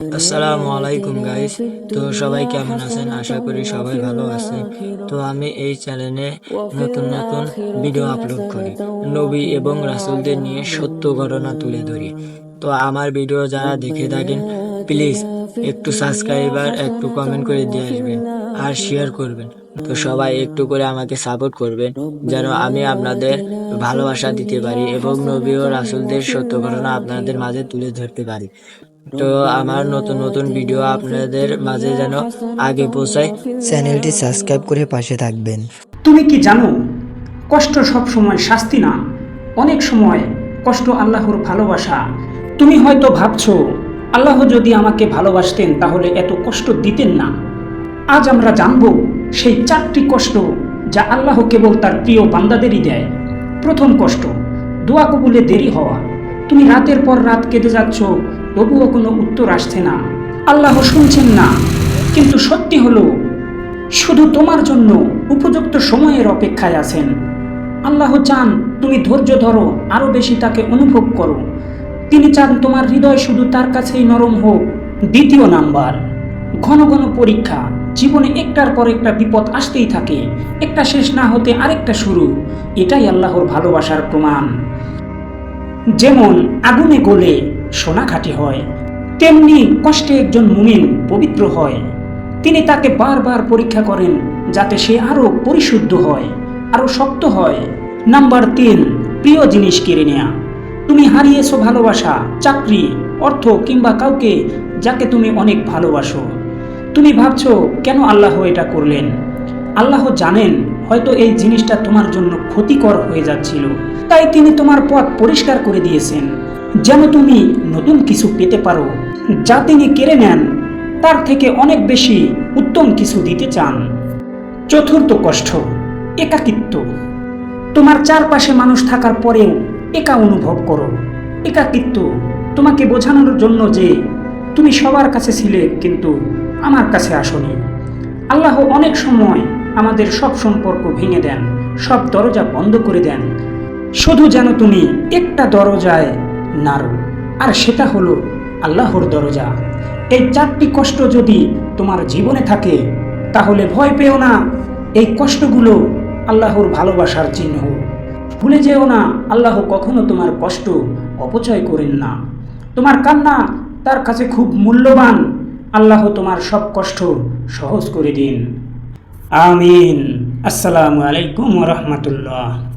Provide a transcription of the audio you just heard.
আসসালামু আলাইকুম গাইস তো সবাই কেমন আছেন? আশা করি সবাই ভালো আছেন। তো আমি এই চ্যানেলে নতুন নতুন ভিডিও আপলোড করি। নবী এবং রাসুলদের নিয়ে সত্য ঘটনা তুলে ধরি। তো আমার ভিডিও যারা দেখে থাকেন প্লিজ একটু সাবস্ক্রাইবার একটু কমেন্ট করে দিয়ে আসবেন আর শেয়ার করবেন। তো সবাই একটু করে আমাকে সাপোর্ট করবেন, যেন আমি আপনাদের ভালোবাসা দিতে পারি এবং নবী ও রাসূলদের সত্য ঘটনা আপনাদের মাঝে তুলে ধরতে পারি। তো আমার নতুন নতুন ভিডিও আপনাদের মাঝে যেন আগে পৌঁছায়, চ্যানেলটি সাবস্ক্রাইব করে পাশে থাকবেন। তুমি কি জানো, কষ্ট সব সময় শাস্তি না? অনেক সময় কষ্ট আল্লাহর ভালোবাসা। তুমি হয়তো ভাবছ, আল্লাহ যদি আমাকে ভালোবাসতেন তাহলে এত কষ্ট দিতেন না। আজ আমরা জানব সেই চারটি কষ্ট যা আল্লাহ কেবল তার প্রিয় বান্দাদেরই দেয়। প্রথম কষ্ট, দোয়া কবুলে দেরি হওয়া। তুমি রাতের পর রাত কেঁদে যাচ্ছ, তবুও কোনো উত্তর আসছে না। আল্লাহ শুনছেন না, কিন্তু সত্যি হলো, শুধু তোমার জন্য উপযুক্ত সময়ের অপেক্ষায় আছেন। আল্লাহ চান তুমি ধৈর্য ধরো, আরও বেশি তাকে অনুভব করো। তিনি চান তোমার হৃদয় শুধু তার কাছেই নরম হোক। দ্বিতীয় নাম্বার, ঘন ঘন পরীক্ষা। জীবনে একটার পর একটা বিপদ আসতেই থাকে। একটা শেষ না হতে আরেকটা শুরু। এটাই আল্লাহর ভালোবাসার প্রমাণ। যেমন আগুনে গলে সোনা খাঁটি হয়, তেমনি কষ্টে একজন মুমিন পবিত্র হয়। তিনি তাকে বারবার পরীক্ষা করেন যাতে সে আরও পরিশুদ্ধ হয়, আরও শক্ত হয়। নাম্বার তিন, প্রিয় জিনিস কেড়ে নেয়া। তুমি হারিয়েছো ভালোবাসা, চাকরি, অর্থ কিংবা কাউকে যাকে তুমি অনেক ভালোবাসো। তুমি ভাবছ, কেন আল্লাহ এটা করলেন? আল্লাহ জানেন, হয়তো এই জিনিসটা তোমার জন্য ক্ষতিকর হয়ে যাচ্ছিল। তাই তিনি তোমার পথ পরিষ্কার করে দিয়েছেন। যেন তুমি নতুন কিছু পেতে পারো। যা তিনি কেড়ে নেন, তার থেকে অনেক বেশি উত্তম কিছু দিতে চান। চতুর্থ কষ্ট, একাকিত্ব। তোমার চারপাশে মানুষ থাকার পরেও একা অনুভব করো। একাকিত্ব তোমাকে বোঝানোর জন্য যে তুমি সবার কাছে ছিলে, কিন্তু আমার কাছে আসনি। আল্লাহ অনেক সময় আমাদের সব সম্পর্ক ভেঙে দেন, সব দরজা বন্ধ করে দেন। শুধু যেন তুমি একটা দরজায় নাড়ো, আর সেটা হলো আল্লাহর দরজা। এই চারটি কষ্ট যদি তোমার জীবনে থাকে, তাহলে ভয় পেও না, এই কষ্টগুলো আল্লাহর ভালোবাসার চিহ্ন। ভুলে যেও না, আল্লাহ কখনো তোমার কষ্ট অপচয় করেন না। তোমার কান্না তার কাছে খুব মূল্যবান আল্লাহ তোমার সব কষ্ট সহজ করে দিন। আমিন। আসসালামু আলাইকুম রহমতুল্লাহ।